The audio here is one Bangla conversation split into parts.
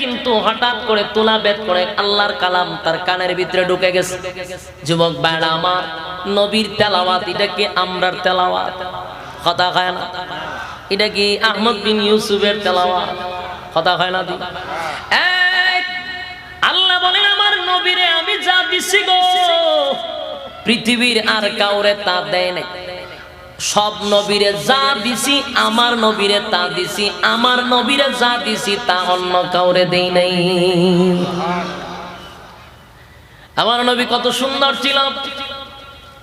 কিন্তু হঠাৎ করে তোলা বেদ করে আল্লাহর কালাম তার কানের ভিতরে ঢুকে গেছে। যুবক ভাইরা আমার, নবীর তেলাওয়াত, এটা কি আমরার তেলাওয়াত? কথা খায় না। এটা কি আহমদ বিন ইউসুফের তেলাওয়াত? কথা খায় না আল্লাহ বলেন আমার নবীরে আমি যা দিছি গো, পৃথিবীর আর কাউরে তা দেয় নাই। সব নবীরে যা দিছি, আমার নবীরে তা দিছি, আমার নবীরে যা দিছি, তা অন্য কাউরে দেই নাই। আমার নবী কত সুন্দর ছিল।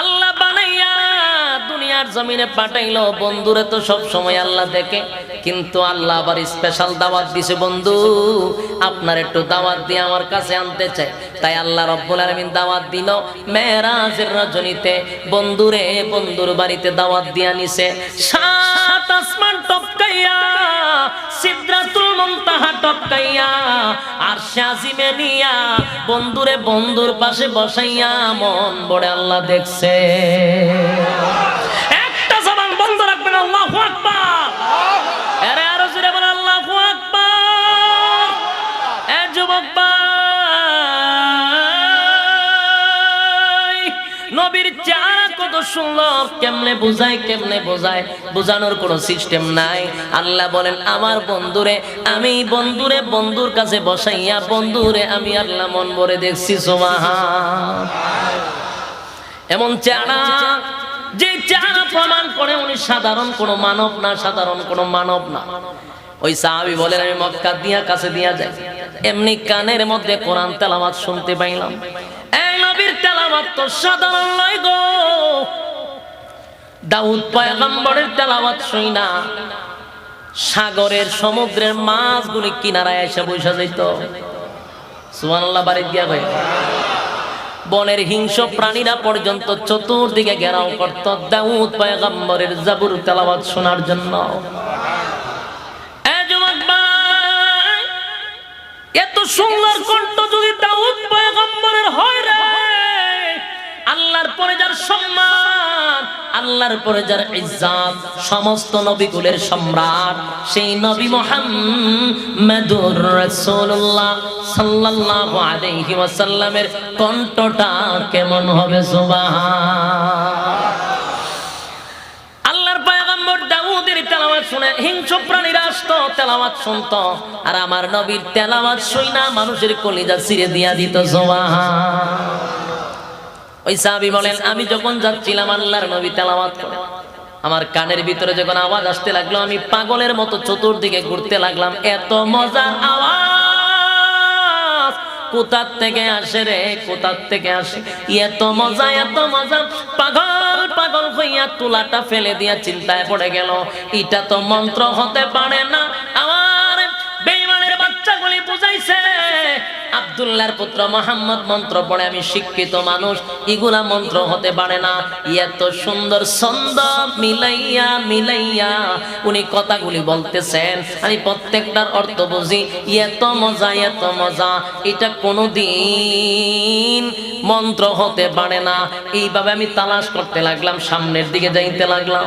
আল্লাহ বানাইয়া দুনিয়ার জমিনে পাঠাইলো, বন্ধুরে তো সব সময় আল্লাহ দেখে, কিন্তু আল্লাহ আবার স্পেশাল দাওয়াত দিছে, বন্ধু, আপনার একটু দাওয়াত দিয়ে আমার কাছে আনতে চাই। তাই আল্লাহ রব্বুল আলামিন দাওয়াত দিল মেরাজের রজনীতে বন্ধুরে বন্ধুর বাড়িতে দাওয়াত দিয়া নিছে। সাত আসমান টপকাইয়া, সিদরাতুল মুনতাহা টপকাইয়া আর শাজিমে নিয়া বন্ধুরে বন্ধুর পাশে বসাইয়া মন বড়ে আল্লাহ দেখছে। আল্লাহ বলেন, আমার বন্ধুরে, আমি বন্ধুরে, বন্ধুর কাছে বসাইয়া, বন্ধুরে, আমি আল্লাহ মন ভরে দেখছি এমন চেহারা, যে চেহারা প্রমাণ করে উনি সাধারণ কোনো মানব না, সাধারণ কোনো মানব না। ওই সাহাবি বলেন, আমি মক্কা দিয়া কাছে দিয়া যাই। এমনি কানের মধ্যে কোরআন তেলাওয়াত শুনতে পাইলাম। সাগরের সমুদ্রের মাছগুলি কিনারায় এসে বসে যাইত সুবহানাল্লাহ বাড়ি দিয়া ভাই বনের হিংস্র প্রাণীরা পর্যন্ত চতুর্দিকে ঘেরাও করত দাউদ পয়গম্বরের জাবুর তেলাওয়াত শোনার জন্য। এত সুন্দর কণ্ঠ যার সম্মান, আল্লাহর পরে যার ইজ্জাত, সমস্ত নবীকুলের সম্রাট, সেই নবী মুহাম্মাদুর রাসূলুল্লাহ সাল্লাল্লাহু আলাইহি ওয়াসাল্লামের কণ্ঠটা কেমন হবে, সুবহান। আল্লাহর পয়গম্বর দাউদের তেলাওয়াত শুনে, হিংস্র প্রাণীরা আসতো তেলাওয়াত শুনতো, আর আমার নবীর তেলাওয়াত শুইনা মানুষের কলিজা ছিঁড়ে দিয়া দিত, সুবহান। ওই সাহাবি বলেন, আমি যখন যাচ্ছিলাম আল্লাহর নবী তেলাওয়াত করে, আমার কানের ভিতরে যখন আওয়াজ আসতে লাগল, আমি পাগলের মতো চতুর্দিকে ঘুরতে লাগলাম। এত মজার আওয়াজ! কোথার থেকে আসে রে, কোথার থেকে আসে? এত মজা এত মজা! পাগল পাগল হইয়া তুলাটা ফেলে দিয়া চিন্তায় পড়ে গেল। এটা তো মন্ত্র হতে পারে না। আমার বেইমানের বাচ্চাগুলি বুঝাইছে আব্দুল্লাহর পুত্র মোহাম্মদ মন্ত্র পড়ে আমি শিক্ষিত মানুষ, এগুলা মন্ত্র হতে পারে না। এত সুন্দর ছন্দ মিলাইয়া মিলাইয়া উনি কথাগুলি বলতেছেন। আমি প্রত্যেকটার অর্থ বুঝি, এত মজা এত মজা, এটা কোনোদিন মন্ত্র হতে পারে না। এইভাবে আমি তালাশ করতে লাগলাম, সামনের দিকে যাইতে লাগলাম।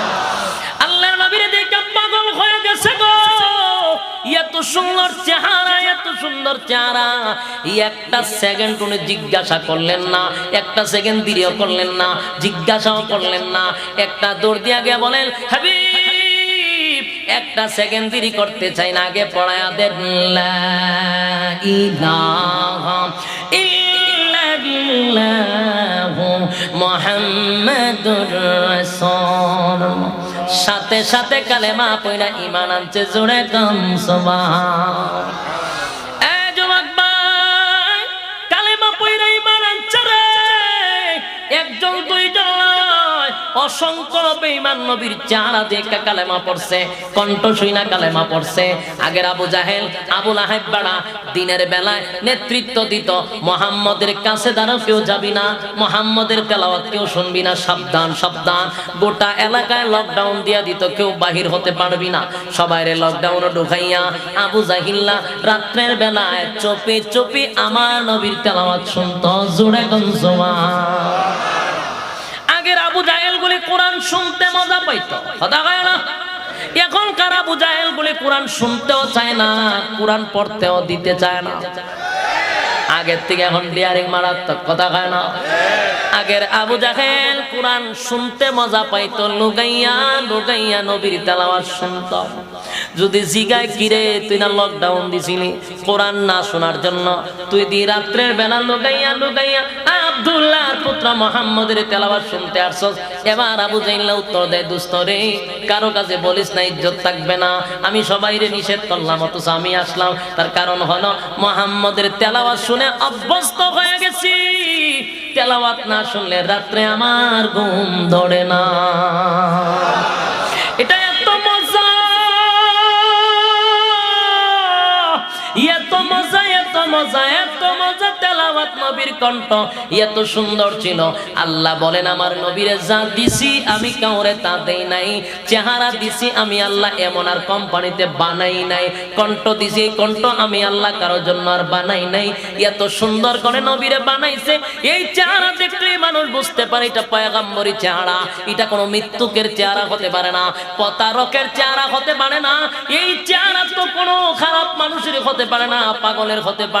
এত সুন্দর চেহারা, এত সুন্দর চেহারা। একটা সেকেন্ড উনি জিজ্ঞাসা করলেন না, একটা সেকেন্ড দেরিও করলেন না, জিজ্ঞাসাও করলেন না। একটা দৌড় দিয়ে আগে বলেন, হাবিব, একটা সেকেন্ড দেরি করতে চাই না, আগে পড়ায়া দেন। লা ইলাহা রাসূলুল্লাহ সাথে সাথে কালেমা পয়লা ইমান আনছে জোরে কম সুবহান অসংখ্য বেঈমান নবীর চেহারা দেখে কালেমা পড়ছে, কণ্ঠ শুইনা কালেমা পড়ছে। আগের আবু জাহেল আবুল আহেব বাড়া দিনের বেলায় নেতৃত্ব দিত। মোহাম্মদের কাছে দ্বারা কেউ যাবি না, মোহাম্মদের তেলাওয়াত কেউ শুনবি না। সাবধান সাবধান। গোটা এলাকায় লকডাউন দিয়া দিত, কেউ বাহির হতে পারবি না। সবাইরে লকডাউন ঢুকাইয়া আবু জাহিল্লা রাত্রের বেলায় চপে চপে আমার নবীর তেলাওয়াত শুনত। জোড়ে গঞ্জমা আগের আবু জাহেল গুলি কোরআন শুনতে মজা পাইতো। কথা না? এখনকার আবু জাহেল গুলি কোরআন শুনতেও চায় না, কোরআন পড়তেও দিতে চায় না। আগের থেকে এখন ডিয়ারিং মারাত্মক, কথা কয় না? আগের আবু জাহেল কোরআন শুনতে মজা পাইতো লুগাইয়া লুগাইয়া নবীর তেলাওয়াত শুনত। যদি জিগায়, কিরে, তুই না লকডাউন দিছিলি? কোরআন না শোনার জন্য, তুই দি রাত্রের বেলা লুগাইয়া লুগাইয়া আব্দুল্লাহর পুত্র মোহাম্মদের তেলাওয়াত শুনতে আসছ। এবার আবু জাইল্লা উত্তর দেয়, দুস্থ রে, কারও কাছে বলিস না, ইজ্জত থাকবে না। আমি সবাইরে নিষেধ করলাম, অথচ আমি আসলাম। তার কারণ হলো, মোহাম্মদের তেলাওয়াত শুনে অভ্যস্ত হয়ে গেছি। তেলাওয়াত না শুনলে রাত্রে আমার ঘুম ধরে না। মজা, এত মজা তেলাওয়াত নবীর কণ্ঠ, এত সুন্দর ছিল। আল্লাহ বলেন, আমার নবীরে যা দিছি, আমি কাউরে তা দেই নাই। চেহারা দিছি, আমি আল্লাহ এমন আর কোম্পানিতে বানাই নাই। কণ্ঠ দিছি কণ্ঠ আমি আল্লাহ জন্য আর বানাই নাই। এত সুন্দর করে নবীরে বানাইছে। এই চেহারা দেখলেই মানুষ বুঝতে পারে, এটা পয়গাম্বরী চেহারা। এটা কোনো মৃত্যুকের চেহারা হতে পারে না, প্রতারকের চেহারা হতে পারে না। এই চেহারা তো কোনো খারাপ মানুষের হতে পারে না, পাগলের হতে পারে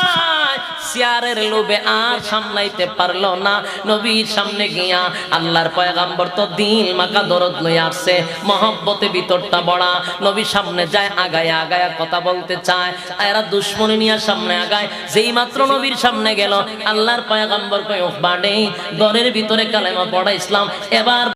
চেয়ারের লোভে আর সামলাইতে পারল না। নবীর সামনে গিয়া আল্লাহর পয়গাম্বর তো দিল মাকা দরদ লই আসছে। মহব্বতে ভিতরটা বড়া। নবীর সামনে যায়, আগায় আগায় কথা বলতে চায়। এরা দুশ্মনী নিয়ে সামনে আগায়। যেই মাত্র নবীর সামনে গেল, আল্লাহর পয়গাম্বর কয় বাড়ে, ঘরের ভিতরে কালেমা পড়া ইসলাম। এবার